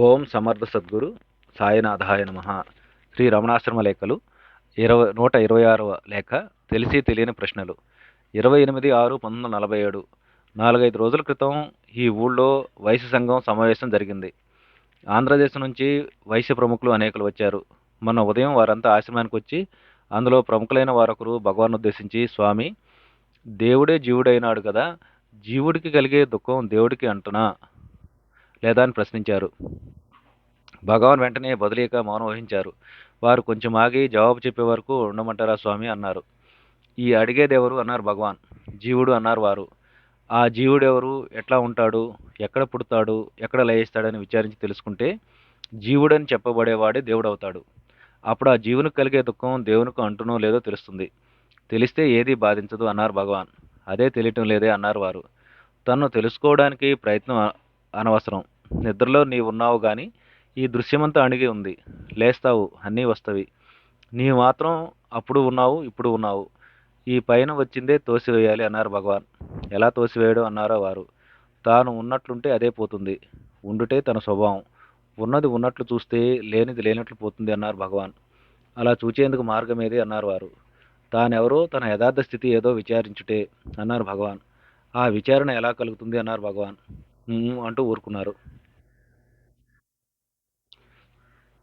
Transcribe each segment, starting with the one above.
ఓం సమర్థ సద్గురు సాయినాథాయ నమ. శ్రీ రమణాశ్రమ లేఖలు ఇరవై నూట ఇరవై ఆరవ లేఖ తెలిసి తెలియని ప్రశ్నలు. ఇరవై ఎనిమిది ఆరు పంతొమ్మిది వందల నలభై ఏడు. నాలుగైదు రోజుల క్రితం ఈ ఊళ్ళో వైశ్య సంఘం సమావేశం జరిగింది. ఆంధ్రదేశం నుంచి వైశ్య ప్రముఖులు అనేకులు వచ్చారు. మొన్న ఉదయం వారంతా ఆశ్రమానికి వచ్చి అందులో ప్రముఖులైన వారొకరు భగవాన్ ఉద్దేశించి స్వామి దేవుడే జీవుడైనాడు కదా జీవుడికి కలిగే దుఃఖం దేవుడికి అంటునా లేదా అని ప్రశ్నించారు. భగవాన్ వెంటనే బదిలీక మౌనం వహించారు. వారు కొంచెం ఆగి జవాబు చెప్పే వరకు ఉండమంటారా స్వామి? అన్నారు. ఈ అడిగేదెవరు అన్నారు భగవాన్. జీవుడు అన్నారు వారు. ఆ జీవుడు ఎవరు? ఎట్లా ఉంటాడు? ఎక్కడ పుడతాడు? ఎక్కడ లయిస్తాడని విచారించి తెలుసుకుంటే జీవుడని చెప్పబడేవాడే దేవుడు అవుతాడు అప్పుడు ఆ జీవునికి కలిగే దుఃఖం దేవునికి అంటునో లేదో తెలుస్తుంది. తెలిస్తే ఏది బాధించదు? అన్నారు భగవాన్. అదే తెలియటం లేదే? అన్నారు వారు. తను తెలుసుకోవడానికి ప్రయత్నం అనవసరం. నిద్రలో నీవు ఉన్నావు కానీ ఈ దృశ్యమంతా అణిగి ఉంది. లేస్తావు అన్నీ వస్తవి. నీవు మాత్రం అప్పుడు ఉన్నావు ఇప్పుడు ఉన్నావు. ఈ పైన వచ్చిందే తోసివేయాలి అన్నారు భగవాన్. ఎలా తోసివేయడం అన్నారో వారు. తాను ఉన్నట్లుంటే అదే పోతుంది. ఉండుటే తన స్వభావం. ఉన్నది ఉన్నట్లు చూస్తే లేనిది లేనట్లు పోతుంది అన్నారు భగవాన్. అలా చూచేందుకు మార్గం ఏది అన్నారు వారు. తానెవరో తన యథార్థ స్థితి ఏదో విచారించుటే అన్నారు భగవాన్. ఆ విచారణ ఎలా కలుగుతుంది అన్నారు భగవాన్. "ఉమ్" అంటూ ఊరుకున్నారు.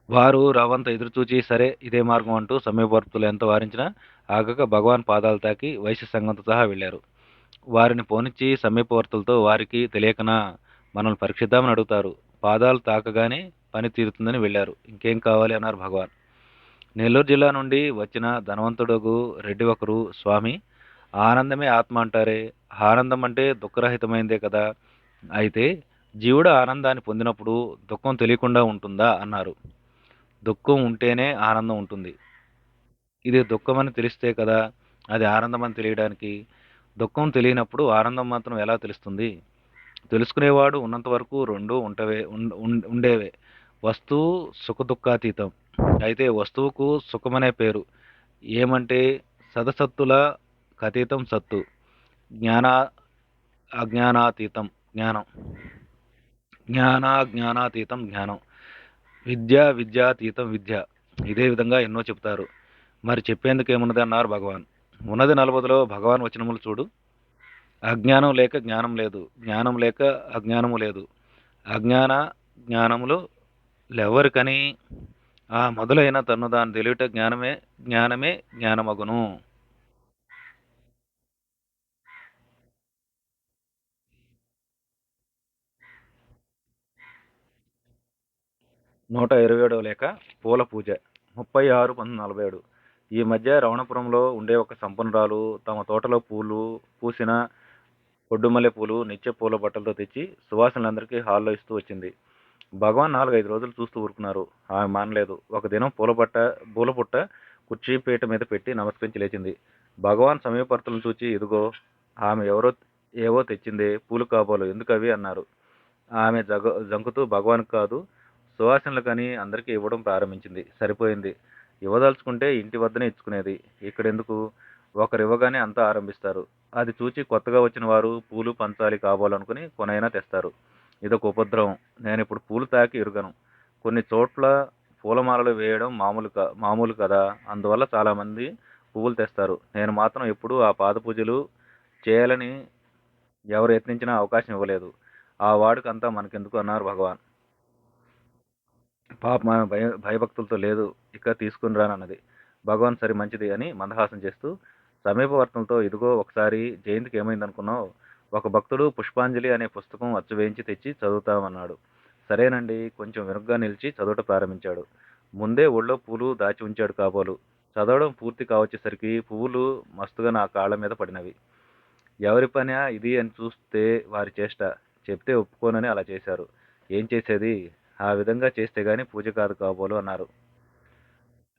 వారు రవంత ఎదురుచూచి సరే ఇదే మార్గం అంటూ సమీపవర్తులు ఎంత వారించినా ఆగక భగవాన్ పాదాలు తాకి వైశ్య సంఘంతో సహా వెళ్ళారు. వారిని పోనిచ్చి సమీపవర్తులతో వారికి తెలియకనా? మనల్ని పరీక్షిద్దామని అడుగుతారు. పాదాలు తాకగానే పని తీరుతుందని వెళ్ళారు. ఇంకేం కావాలి? అన్నారు భగవాన్. నెల్లూరు జిల్లా నుండి వచ్చిన ధనవంతుడగు రెడ్డి ఒకరు స్వామి ఆనందమే ఆత్మ అంటారే. ఆనందం అంటే దుఃఖరహితమైందే కదా. అయితే జీవుడు ఆనందాన్ని పొందినప్పుడు దుఃఖం తెలియకుండా ఉంటుందా అన్నారు. దుఃఖం ఉంటేనే ఆనందం ఉంటుంది. ఇది దుఃఖం అని తెలిస్తే కదా అది ఆనందం అని తెలియడానికి. దుఃఖం తెలియనప్పుడు ఆనందం మాత్రం ఎలా తెలుస్తుంది? తెలుసుకునేవాడు ఉన్నంత వరకు రెండు ఉంటవే ఉం- ఉండేవే. వస్తువు సుఖదుఖాతీతం. అయితే వస్తువుకు సుఖమనే పేరు. ఏమంటే సదసత్తుల కతీతం సత్తు. జ్ఞాన అజ్ఞానాతీతం. జ్ఞానం. జ్ఞానాజ్ఞానాతీతం జ్ఞానం. విద్య విద్యాతీతం విద్య. ఇదే విధంగా ఎన్నో చెప్తారు మరి చెప్పేందుకు ఏమున్నది అన్నారు భగవాన్. ఉన్నది నలభదిలో భగవాన్ వచనములు చూడు. అజ్ఞానం లేక జ్ఞానం లేదు. జ్ఞానం లేక అజ్ఞానము లేదు. అజ్ఞాన జ్ఞానములు లెవరికని ఆ మొదలైన తను దాని తెలియట జ్ఞానమే జ్ఞానమే జ్ఞానమగును. నూట ఇరవై ఏడవ లేక పూల పూజ ముప్పై ఆరు పంతొమ్మిది నలభై ఏడు. ఈ మధ్య రవణపురంలో ఉండే ఒక సంపన్నురాలు తమ తోటలో పూలు పూసిన పొడ్డుమల్లె పూలు నిత్య పూల బట్టలతో తెచ్చి సువాసనలందరికీ హాల్లో ఇస్తూ వచ్చింది. భగవాన్ నాలుగైదు రోజులు చూస్తూ ఊరుకున్నారు. ఆమె మానలేదు. ఒక దినం పూలబట్ట పూలపుట్ట కుర్చీ పీట మీద పెట్టి నమస్కరించి లేచింది. భగవాన్ సమీపర్తులను చూచి ఇదిగో ఆమె ఎవరో ఏవో తెచ్చిందే పూలు కాబోలు ఎందుకవి? అన్నారు. ఆమె జగ జంకుతూ భగవాన్ కాదు సువాసనలు కానీ అందరికీ ఇవ్వడం ప్రారంభించింది. సరిపోయింది. ఇవ్వదలుచుకుంటే ఇంటి వద్దనే ఇచ్చుకునేది. ఇక్కడెందుకు? ఒకరు ఇవ్వగానే అంతా ఆరంభిస్తారు. అది చూచి కొత్తగా వచ్చిన వారు పూలు పంచాలి కావాలనుకుని కొనైనా తెస్తారు. ఇదొక ఉపద్రవం. నేను ఇప్పుడు పూలు తాకి ఇరుగను. కొన్ని చోట్ల పూలమాలలు వేయడం మామూలు క మామూలు కదా. అందువల్ల చాలామంది పువ్వులు తెస్తారు. నేను మాత్రం ఎప్పుడూ ఆ పాద పూజలు చేయాలని ఎవరు యత్నించినా అవకాశం ఇవ్వలేదు. ఆ వాడుకంతా మనకెందుకు అన్నారు భగవాన్? పాప ఆమె భయ భయభక్తులతో లేదు ఇక తీసుకుని రానన్నది. భగవాన్ సరి మంచిది అని మందహాసం చేస్తూ సమీపవర్తనతో ఇదిగో ఒకసారి జయంతికి ఏమైందనుకున్నావు? ఒక భక్తుడు పుష్పాంజలి అనే పుస్తకం అచ్చువేయించి తెచ్చి చదువుతామన్నాడు. సరేనండి కొంచెం వెనుగ్గా నిలిచి చదవట ప్రారంభించాడు. ముందే ఒళ్ళో పూలు దాచి ఉంచాడు కాబోలు. చదవడం పూర్తి కావచ్చేసరికి పువ్వులు మస్తుగా నా కాళ్ళ మీద పడినవి. ఎవరి పని ఇది అని చూస్తే వారి చేష్ట. చెప్తే ఒప్పుకోనని అలా చేశారు. ఏం చేసేది? ఆ విధంగా చేస్తే కానీ పూజ కాదు కాబోలు అన్నారు.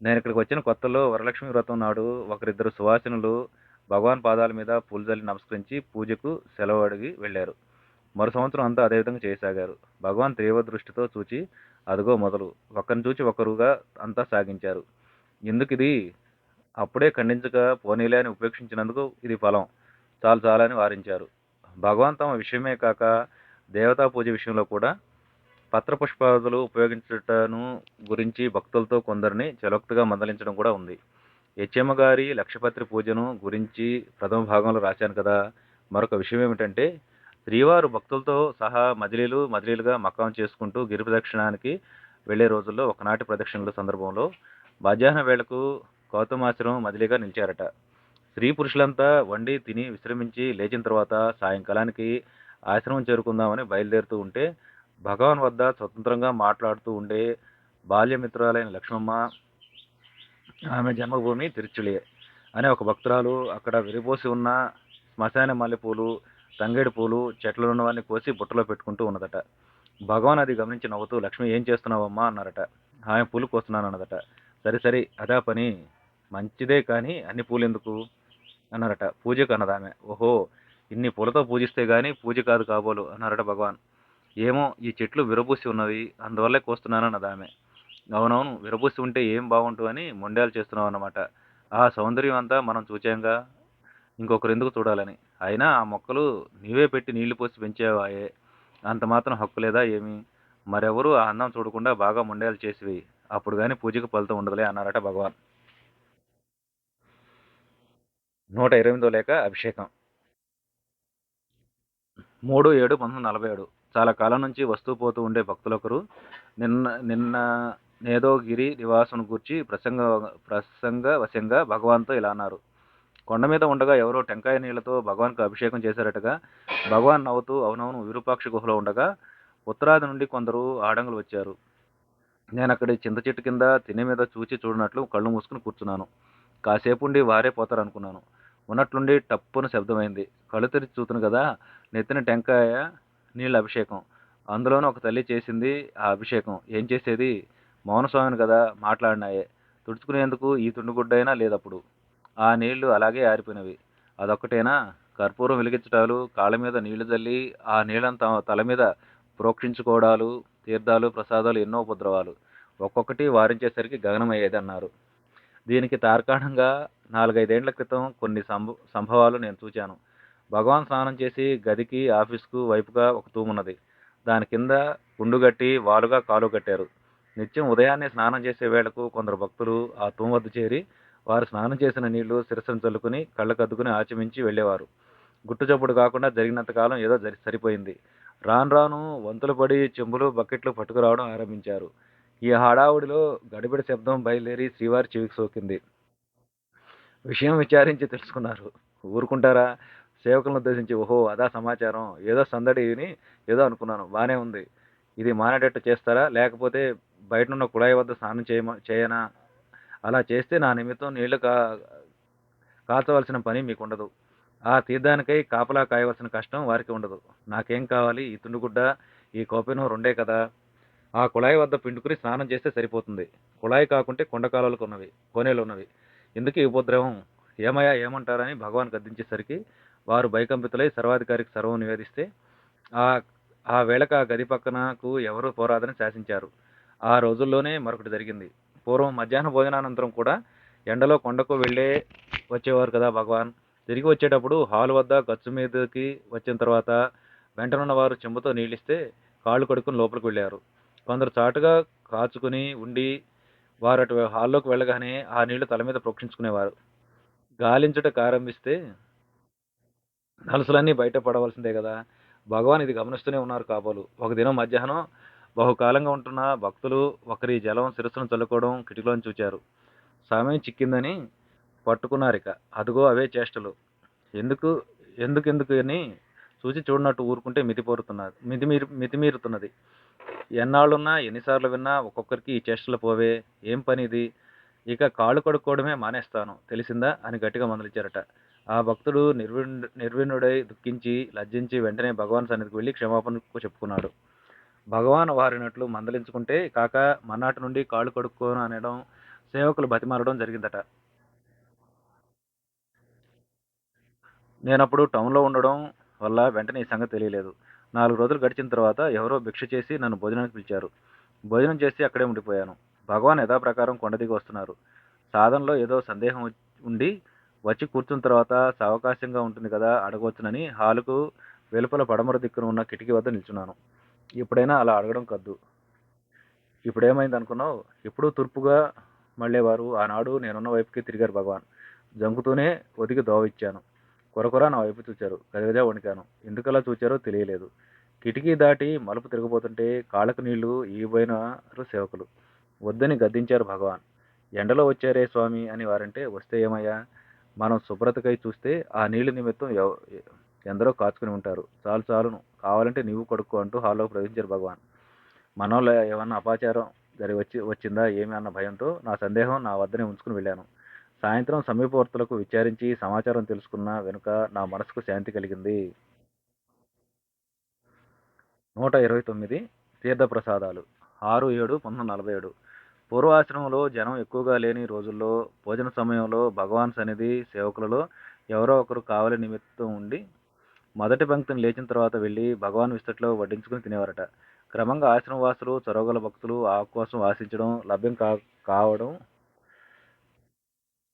నేను ఇక్కడికి వచ్చిన కొత్తలో వరలక్ష్మి వ్రతం నాడు ఒకరిద్దరు సువాసనులు భగవాన్ పాదాల మీద పూలుజల్లి నమస్కరించి పూజకు సెలవు అడిగి వెళ్ళారు. మరు సంవత్సరం అంతా అదే విధంగా చేయసాగారు. భగవాన్ తీవ్ర దృష్టితో చూచి అదిగో మొదలు ఒకరిని చూచి ఒకరుగా అంతా సాగించారు. ఎందుకు ఇది? అప్పుడే ఖండించక పోనీలే అని ఉపేక్షించినందుకు ఇది ఫలం. చాలు చాలని వారించారు. భగవాన్ తమ విషయమే కాక దేవతా పూజ విషయంలో కూడా పత్రపుష్పాదులు ఉపయోగించుటను గురించి భక్తులతో కొందరిని చలోక్తిగా మందలించడం కూడా ఉంది. హెచ్ఎమ్మ గారి లక్షపత్రి పూజను గురించి ప్రథమ భాగంలో రాశాను కదా. మరొక విషయం ఏమిటంటే శ్రీవారు భక్తులతో సహా మజిలీలు మజిలీలుగా మకాం చేసుకుంటూ గిరి ప్రదక్షిణానికి వెళ్ళే రోజుల్లో ఒకనాటి ప్రదక్షిణల సందర్భంలో మధ్యాహ్న వేళకు గౌతమాశ్రమం మజిలీగా నిలిచారట. స్త్రీ పురుషులంతా వండి తిని విశ్రమించి లేచిన తర్వాత సాయంకాలానికి ఆశ్రమం చేరుకుందామని బయలుదేరుతూ ఉంటే భగవాన్ వద్ద స్వతంత్రంగా మాట్లాడుతూ ఉండే బాల్యమిత్రాలైన లక్ష్మమ్మ ఆమె జన్మభూమి తిరుచులే అనే ఒక భక్తురాలు అక్కడ విరిపోసి ఉన్న శ్మశాన మల్లెపూలు తంగేడు పూలు చెట్లు ఉన్నవన్నీ కోసి బుట్టలో పెట్టుకుంటూ ఉన్నదట. భగవాన్ అది గమనించి నవ్వుతూ లక్ష్మి ఏం చేస్తున్నావమ్మా? అన్నారట. ఆమె పూలు కోస్తున్నాను అన్నదట సరే సరే అదా పని. మంచిదే కానీ అన్ని పూలు ఎందుకు అన్నారట. పూజకు అన్నదామె. ఓహో ఇన్ని పూలతో పూజిస్తే కానీ పూజ కాదు కాబోలు అన్నారట భగవాన్. ఏమో ఈ చెట్లు విరబూసి ఉన్నవి అందువల్లే కోస్తున్నాను ఆమె. అవునవును విరబూసి ఉంటే ఏం బాగుంటుందని అని మొండాలు చేస్తున్నావు అన్నమాట. ఆ సౌందర్యం అంతా మనం చూచాంగా. ఇంకొకరు ఎందుకు చూడాలని? అయినా ఆ మొక్కలు నీవే పెట్టి నీళ్ళు పోసి పెంచేవాయే. అంత మాత్రం హక్కు లేదా ఏమి? మరెవరు ఆ అందం చూడకుండా బాగా మొండాలు చేసివి. అప్పుడు కానీ పూజకు ఫలితం ఉండదులే అన్నారట భగవాన్. నూట ఇరవై లేక అభిషేకం. మూడు ఏడు పంతొమ్మిది నలభై ఏడు. చాలా కాలం నుంచి వస్తూ పోతూ ఉండే భక్తులొకరు. నిన్న నిన్న నేదోగిరి నివాసం గూర్చి ప్రసంగ ప్రసంగ వశంగా భగవాన్తో ఇలా అన్నారు. కొండ మీద ఉండగా ఎవరో టెంకాయ నీళ్ళతో భగవాన్కు అభిషేకం చేశారటగా భగవాన్ నవ్వుతూ అవునవును విరూపాక్ష గుహలో ఉండగా ఉత్తరాది నుండి కొందరు ఆడంగులు వచ్చారు. నేను అక్కడి చింత చెట్టు కింద తినే మీద చూచి చూడనట్లు కళ్ళు మూసుకుని కూర్చున్నాను. కాసేపు ఉండి వారే పోతారు అనుకున్నాను ఉన్నట్లుండి టప్పున శబ్దమైంది. కళ్ళు తెరిచి చూతును కదా నెత్తిన టెంకాయ నీళ్ళ అభిషేకం. అందులోనూ ఒక తల్లి చేసింది ఆ అభిషేకం. ఏం చేసేది? మౌనస్వామిని కదా మాట్లాడినాయే. తుడుచుకునేందుకు ఈ తుండుగుడ్డైనా లేదప్పుడు. ఆ నీళ్ళు అలాగే ఆరిపోయినవి. అదొక్కటేనా? కర్పూరం వెలిగించటాలు కాళ్ళ మీద నీళ్ళు చల్లి ఆ నీళ్ళని తమ తల మీద ప్రోక్షించుకోవడాలు తీర్థాలు ప్రసాదాలు ఎన్నో ఉపద్రవాలు. ఒక్కొక్కటి వారించేసరికి గగనమయ్యేది అన్నారు దీనికి తార్కాణంగా నాలుగైదేండ్ల క్రితం కొన్ని సంభ సంభవాలు నేను చూచాను. భగవాన్ స్నానం చేసి గదికి ఆఫీస్కు వైపుగా ఒక తూమున్నది దాని కింద గుండుగట్టి వాలుగా కాలు కట్టారు. నిత్యం ఉదయాన్నే స్నానం చేసే వేళకు కొందరు భక్తులు ఆ తూము వద్ద చేరి వారు స్నానం చేసిన నీళ్ళు శిరస్సును చల్లుకుని కళ్ళకద్దుకుని ఆచమించి వెళ్ళేవారు. గుట్టుచప్పుడు కాకుండా జరిగినంత కాలం ఏదో జరి సరిపోయింది. రాను రాను వంతులు పడి చెంబులు బకెట్లు పట్టుకురావడం ఆరంభించారు. ఈ హడావుడిలో గడిబిడి శబ్దం బయలుదేరి శ్రీవారి చెవికి సోకింది. విషయం విచారించి తెలుసుకున్నారు. ఊరుకుంటారా? సేవకులను ఉద్దేశించి ఓహో అదా సమాచారం. ఏదో సందడిని ఏదో అనుకున్నాను. బాగానే ఉంది. ఇది మానేటట్టు చేస్తారా? లేకపోతే బయటనున్న కుళాయి వద్ద స్నానం చేయమ చేయనా? అలా చేస్తే నా నిమిత్తం నీళ్ళు కా కాచవలసిన పని మీకు ఉండదు ఆ తీర్థానికై కాపలా కాయవలసిన కష్టం వారికి ఉండదు. నాకేం కావాలి? ఈ తుండుగుడ్డ ఈ కోపెను రెండే కదా. ఆ కుళాయి వద్ద పిండుకుని స్నానం చేస్తే సరిపోతుంది. కుళాయి కాకుంటే కొండకాలలకు ఉన్నవి కోనేలు ఉన్నవి ఎందుకు ఈ ఉపద్రవం? ఏమయ్యా ఏమంటారని భగవాన్ గద్దించేసరికి వారు భయకంపితులై సర్వాధికారికి సర్వం నివేదిస్తే ఆ ఆ వేళకు ఆ గది పక్కనకు ఎవరు పోరాదని శాసించారు. ఆ రోజుల్లోనే మరొకటి జరిగింది. పూర్వం మధ్యాహ్న భోజనానంతరం కూడా ఎండలో కొండకు వెళ్ళే వచ్చేవారు కదా భగవాన్. తిరిగి వచ్చేటప్పుడు హాల్ వద్ద గచ్చు మీదకి వచ్చిన తర్వాత వెంటనున్న వారు చెంబుతో నీళ్ళిస్తే కాళ్ళు కడుక్కుని లోపలికి వెళ్ళారు. కొందరు చాటుగా కాచుకుని ఉండి వారు అటు హాల్లోకి వెళ్ళగానే ఆ నీళ్ళు తల మీద ప్రోక్షించుకునేవారు. గాలించుట ప్రారంభిస్తే నలుసులన్నీ బయట పడవలసిందే కదా. భగవాన్ ఇది గమనిస్తూనే ఉన్నారు కాబోలు. ఒక దినం మధ్యాహ్నం బహుకాలంగా ఉంటున్న భక్తులు ఒకరి జలం శిరస్సును చల్లుకోవడం కిటికీలోని చూచారు. సమయం చిక్కిందని పట్టుకున్నారు ఇక అదిగో అవే చేష్టలు. ఎందుకు ఎందుకెందుకు అని చూసి చూడనట్టు ఊరుకుంటే మితిపోరుతున్నారు మితిమీరు మితిమీరుతున్నది. ఎన్నాళ్ళున్నా ఎన్నిసార్లు విన్నా ఒక్కొక్కరికి ఈ చేష్టలు పోవే. ఏం పని ఇది? ఇక కాళ్ళు కడుక్కోవడమే మానేస్తాను. తెలిసిందా? అని గట్టిగా మందలిచ్చారట ఆ భక్తుడు నిర్విణ్ నిర్విణుడై దుఃఖించి లజ్జించి వెంటనే భగవాన్ సన్నిధికి వెళ్ళి క్షమాపణ చెప్పుకున్నాడు. భగవాన్ వారినట్లు మందలించుకుంటే కాక మన్నాటి నుండి కాళ్ళు కడుక్కోను అనడం సేవకులు బతిమారడం జరిగిందట. నేనప్పుడు టౌన్లో ఉండడం వల్ల వెంటనే ఈ సంగతి తెలియలేదు. నాలుగు రోజులు గడిచిన తర్వాత ఎవరో భిక్ష చేసి నన్ను భోజనానికి పిలిచారు. భోజనం చేసి అక్కడే ఉండిపోయాను. భగవాన్ యథాప్రకారం కొండ దిగి వస్తున్నారు. సాధనలో ఏదో సందేహం ఉండి వచ్చి కూర్చున్న తర్వాత సావకాశంగా ఉంటుంది కదా అడగవచ్చునని హాలుకు వెలుపల పడమర దిక్కున ఉన్న కిటికీ వద్ద నిల్చున్నాను. ఇప్పుడైనా అలా అడగడం కద్దు. ఇప్పుడేమైంది అనుకున్నావు? ఎప్పుడూ తూర్పుగా మళ్ళేవారు. ఆనాడు నేనున్న వైపుకి తిరిగారు భగవాన్. జంకుతూనే ఒదిగి దోవిచ్చాను కొరకొర నా వైపు చూచారు. గదిగదే వణికాను. ఎందుకలా చూచారో తెలియలేదు. కిటికీ దాటి మలుపు తిరగబోతుంటే కాళ్ళకు నీళ్ళు ఈగిపోయినారు సేవకులు. వద్దని గద్దించారు భగవాన్. ఎండలో వచ్చారే స్వామి అని వారంటే వస్తే ఏమయ్యా? మనం శుభ్రతకై చూస్తే ఆ నీళ్ళ నిమిత్తం ఎందరో కాచుకుని ఉంటారు. చాలు చాలును. కావాలంటే నీవు కొడుకు అంటూ హాల్లో ప్రవేశించారు భగవాన్. మనలో ఏమన్నా అపాచారం జరిగి వచ్చి వచ్చిందా ఏమి అన్న భయంతో నా సందేహం నా వద్దనే ఉంచుకుని వెళ్ళాను. సాయంత్రం సమీపవర్తులకు విచారించి సమాచారం తెలుసుకున్న వెనుక నా మనసుకు శాంతి కలిగింది. నూట ఇరవై తొమ్మిది తీర్థప్రసాదాలు. ఆరు ఏడు పంతొమ్మిది నలభై ఏడు. పూర్వాశ్రమంలో జనం ఎక్కువగా లేని రోజుల్లో భోజన సమయంలో భగవాన్ సన్నిధి సేవకులలో ఎవరో ఒకరు కావలి నిమిత్తం ఉండి మొదటి పంక్తిని లేచిన తర్వాత వెళ్ళి భగవాన్ విస్తట్లో వడ్డించుకుని తినేవారట. క్రమంగా ఆశ్రమవాసులు చొరవగల భక్తులు ఆ కోసం ఆశించడం లభ్యం కా కావడం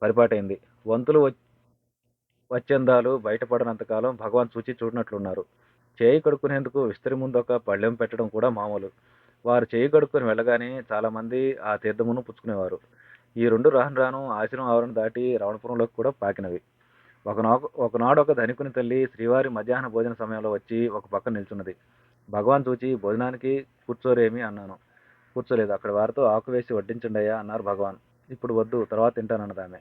పరిపాటైంది. వంతులు వచ్చేందాలు వచ్చందాలు బయటపడనంతకాలం భగవాన్ చూచి చూడనట్లున్నారు. చేయి కడుక్కునేందుకు విస్తరి ముందు ఒక పళ్ళెం పెట్టడం కూడా మామూలు. వారు చేయి కడుక్కొని వెళ్ళగానే చాలామంది ఆ తీర్థమును పుచ్చుకునేవారు. ఈ రెండు రాను రాను ఆశ్రమం ఆవరణ దాటి రవణపురంలోకి కూడా పాకినవి. ఒకనాడు ఒకనాడు ఒక ధనికుని తల్లి శ్రీవారి మధ్యాహ్న భోజన సమయంలో వచ్చి ఒక పక్కన నిల్చున్నది. భగవాన్ చూచి భోజనానికి కూర్చోరేమి? అన్నాను. కూర్చోలేదు అక్కడ వారితో ఆకు వేసి వడ్డించండి అయ్యా అన్నారు భగవాన్. ఇప్పుడు వద్దు తర్వాత తింటానన్నది ఆమె.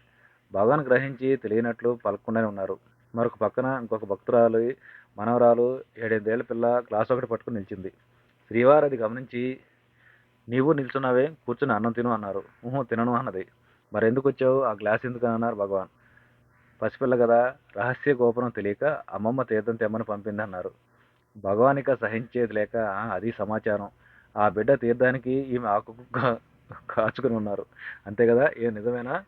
భగవాన్ గ్రహించి తెలియనట్లు పలకకుండానే ఉన్నారు. మరొక పక్కన ఇంకొక భక్తురాలు మనవరాలు ఏడెనిమిదేళ్ళ పిల్ల గ్లాస్ ఒకటి పట్టుకుని నిలిచింది. శ్రీవారు అది గమనించి నీవు నిల్చున్నావే కూర్చుని అన్నం తిను అన్నారు. ఊహో తినను అన్నది. మరెందుకు వచ్చావు? ఆ గ్లాస్ ఎందుకు అన్నారు భగవాన్. పసిపిల్ల కదా రహస్య గోపురం తెలియక అమ్మమ్మ తీర్థం తెమ్మని పంపింది అన్నారు. భగవానిక సహించేది లేక అది సమాచారం. ఆ బిడ్డ తీర్థానికి ఈమె ఆకు కా- కాచుకుని ఉన్నారు. అంతే కదా ఏ నిజమేనా?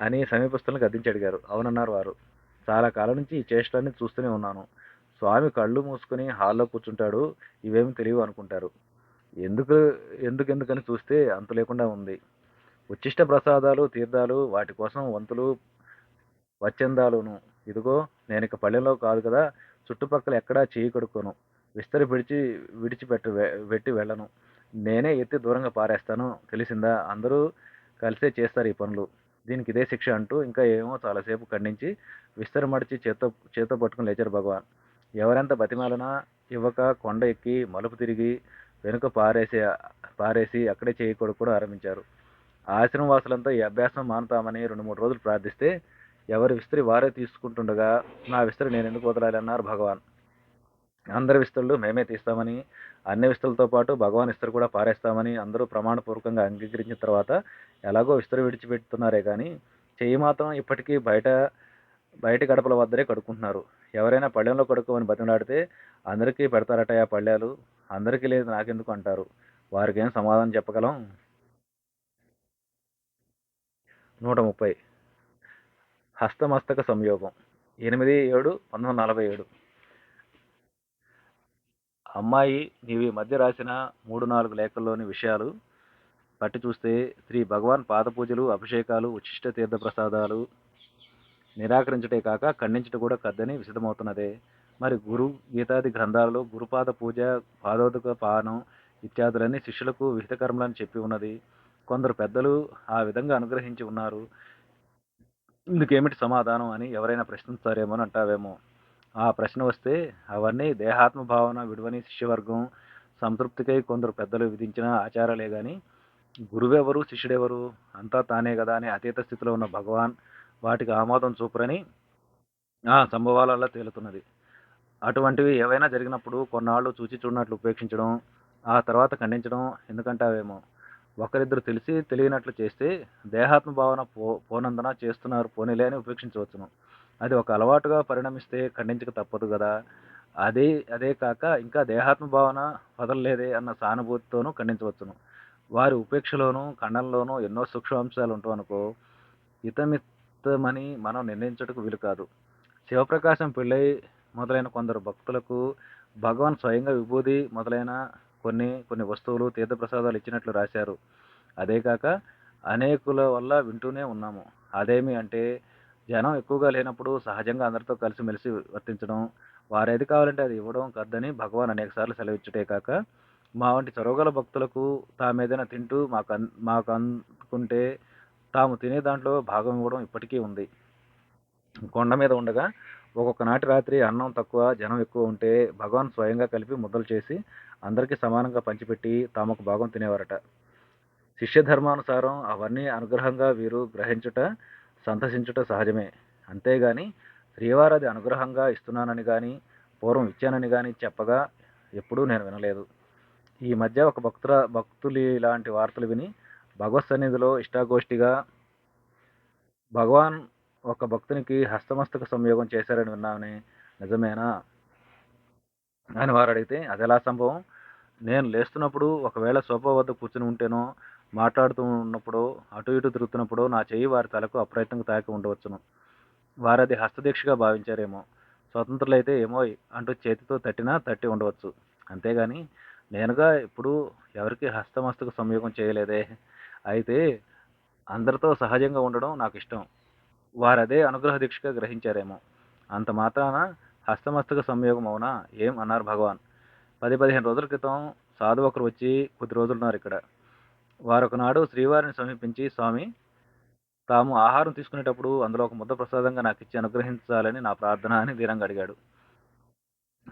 అని సమీపస్తులను గద్దించి అడిగారు. అవునన్నారు వారు. చాలా కాలం నుంచి ఈ చేష్టాన్ని చూస్తూనే ఉన్నాను. స్వామి కళ్ళు మూసుకుని హాల్లో కూర్చుంటాడు ఇవేమి తెలియవు అనుకుంటారు. ఎందుకు ఎందుకు ఎందుకని చూస్తే అంత లేకుండా ఉంది. ఉచ్చిష్ట ప్రసాదాలు తీర్థాలు వాటి కోసం వంతులు వచ్చందాలును. ఇదిగో నేను ఇక పల్లెలో కాదు కదా చుట్టుపక్కల ఎక్కడా చేయి కడుక్కోను. విస్తరి విడిచి విడిచిపెట్టు పెట్టి వెళ్ళను. నేనే ఎత్తి దూరంగా పారేస్తాను తెలిసిందా? అందరూ కలిసే చేస్తారు ఈ పనులు. దీనికి ఇదే శిక్ష అంటూ ఇంకా ఏమో చాలాసేపు ఖండించి విస్తరి మడిచి చేత్తో చేత్తో పట్టుకుని లేచారు భగవాన్. ఎవరెంత బతిమాలనా ఇవ్వక కొండ ఎక్కి మలుపు తిరిగి వెనుక పారేసి పారేసి అక్కడే చేయి కూడా ఆరంభించారు. ఆశ్రమవాసులంతా ఈ అభ్యాసం మానుతామని రెండు మూడు రోజులు ప్రార్థిస్తే ఎవరి విస్తరి వారే తీసుకుంటుండగా నా విస్తరి నేను ఎందుకు వదలాలి? అన్నారు భగవాన్. అందరి విస్తరులు మేమే తీస్తామని అన్ని విస్తరులతో పాటు భగవాన్ విస్తరు కూడా పారేస్తామని అందరూ ప్రమాణపూర్వకంగా అంగీకరించిన తర్వాత ఎలాగో విస్తరు విడిచిపెడుతున్నారే కానీ చెయ్యి మాత్రం ఇప్పటికీ బయట బయట గడపల వద్దనే కడుక్కుంటున్నారు. ఎవరైనా పళ్ళెంలో కడుక్కోమని బతిమలాడితే అందరికీ పెడతారట ఆ పళ్ళాలు. అందరికీ లేదు నాకెందుకు అంటారు. వారికి ఏం సమాధానం చెప్పగలం? నూట ముప్పై. హస్తమస్తక సంయోగం. ఎనిమిది ఏడు పంతొమ్మిది నలభై ఏడు. అమ్మాయి నీవు ఈ మధ్య రాసిన మూడు నాలుగు లేఖల్లోని విషయాలు పట్టి చూస్తే శ్రీ భగవాన్ పాద పూజలు అభిషేకాలు ఉచిష్ట తీర్థ ప్రసాదాలు నిరాకరించటే కాక ఖండించట కూడా కద్దని విశదమవుతున్నదే మరి గురు గీతాది గ్రంథాలలో గురుపాద పూజ పాదోదక పానం ఇత్యాదులన్నీ శిష్యులకు విహిత కర్మలని చెప్పి ఉన్నది. కొందరు పెద్దలు ఆ విధంగా అనుగ్రహించి ఉన్నారు. ఇందుకేమిటి సమాధానం అని ఎవరైనా ప్రశ్నిస్తారేమో అని అంటావేమో. ఆ ప్రశ్న వస్తే అవన్నీ దేహాత్మ భావన విడువని శిష్యవర్గం సంతృప్తికై కొందరు పెద్దలు విధించిన ఆచారాలే కానీ గురువెవరు శిష్యుడెవరు? అంతా తానే కదా అని అతీత స్థితిలో ఉన్న భగవాన్ వాటికి ఆమోదం చూపురని ఆ సంభవాలలో తేలుతున్నది. అటువంటివి ఏవైనా జరిగినప్పుడు కొన్నాళ్ళు చూచి చూడనట్లు ఉపేక్షించడం ఆ తర్వాత ఖండించడం ఎందుకంటావేమో. ఒకరిద్దరు తెలిసి తెలియనట్లు చేస్తే దేహాత్మ భావన పో పోనందున చేస్తున్నారు పోనీలే అని ఉపేక్షించవచ్చును. అది ఒక అలవాటుగా పరిణమిస్తే ఖండించక తప్పదు కదా అదే అదే కాక ఇంకా దేహాత్మ భావన వదలలేదే అన్న సానుభూతితోనూ ఖండించవచ్చును. వారి ఉపేక్షలోనూ ఖండంలోనూ ఎన్నో సూక్ష్మ అంశాలు ఉంటావు అనుకో హితమిత్తమని మనం నిర్ణయించటకు వీలు కాదు. శివప్రకాశం పిళ్ళై మొదలైన కొందరు భక్తులకు భగవాన్ స్వయంగా విభూది మొదలైన కొన్ని కొన్ని వస్తువులు తీర్థప్రసాదాలు ఇచ్చినట్లు రాశారు. అదే కాక అనేకుల వల్ల వింటూనే ఉన్నాము. అదేమి అంటే జనం ఎక్కువగా లేనప్పుడు సహజంగా అందరితో కలిసిమెలిసి వర్తించడం వారేది కావాలంటే అది ఇవ్వడం కద్దని భగవాన్ అనేక సార్లు సెలవిచ్చుటే కాక మా వంటి చొరవగల భక్తులకు తామేదైనా తింటూ మాకు అన్ మాకు అనుకుంటే తాము తినే దాంట్లో భాగం ఇవ్వడం ఇప్పటికీ ఉంది. కొండ మీద ఉండగా ఒక్కొక్క నాటి రాత్రి అన్నం తక్కువ జనం ఎక్కువ ఉంటే భగవాన్ స్వయంగా కలిపి ముద్దలు చేసి అందరికీ సమానంగా పంచిపెట్టి తామొక భాగం తినేవారట. శిష్య ధర్మానుసారం అవన్నీ అనుగ్రహంగా వీరు గ్రహించుట సంతసించుట సహజమే. అంతేగాని శ్రీవారది అనుగ్రహంగా ఇస్తున్నానని కానీ పూర్వం ఇచ్చానని కానీ చెప్పగా ఎప్పుడూ నేను వినలేదు. ఈ మధ్య ఒక భక్తుల భక్తులు ఇలాంటి వార్తలు విని భగవత్ సన్నిధిలో ఇష్టాగోష్ఠిగా భగవాన్ ఒక భక్తునికి హస్తమస్తక సంయోగం చేశారని విన్నామని నిజమేనా? అని వారు అడిగితే అది ఎలా సంభవం? నేను లేస్తున్నప్పుడు ఒకవేళ సోఫా వద్ద కూర్చుని ఉంటేనో మాట్లాడుతూ ఉన్నప్పుడు అటు ఇటు తిరుగుతున్నప్పుడు నా చెయ్యి వారి తలకు అప్రయత్నంగా తాకి ఉండవచ్చును. వారు అది హస్తదీక్షగా భావించారేమో. స్వతంత్రులైతే ఏమో అంటూ చేతితో తట్టినా తట్టి ఉండవచ్చు. అంతేగాని నేనుగా ఇప్పుడు ఎవరికి హస్తమస్తక సంయోగం చేయలేదే. అయితే అందరితో సహజంగా ఉండడం నాకు ఇష్టం. వారు అదే అనుగ్రహ దీక్షగా గ్రహించారేమో. అంత మాత్రాన హస్తమస్తక సంయోగం అవునా? ఏం అన్నారు భగవాన్. పది పదిహేను రోజుల క్రితం సాధు ఒకరు వచ్చి కొద్ది రోజులున్నారు ఇక్కడ. వారు ఒకనాడు శ్రీవారిని సమీపించి స్వామి తాము ఆహారం తీసుకునేటప్పుడు అందులో ఒక ముద్ద ప్రసాదంగా నాకు ఇచ్చి అనుగ్రహించాలని నా ప్రార్థన అని ధీరంగా అడిగాడు.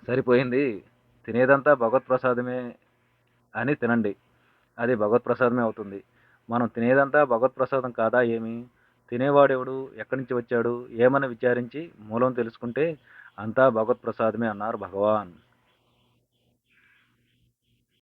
సరిపోయింది. తినేదంతా భగవత్ ప్రసాదమే అని తినండి. అది భగవత్ ప్రసాదమే అవుతుంది. మనం తినేదంతా భగవత్ ప్రసాదం కాదా ఏమి? తినేవాడెవడు? ఎక్కడి నుంచి వచ్చాడు? ఏమని విచారించి మూలం తెలుసుకుంటే అంతా భగవత్ ప్రసాదమే అన్నారు భగవాన్.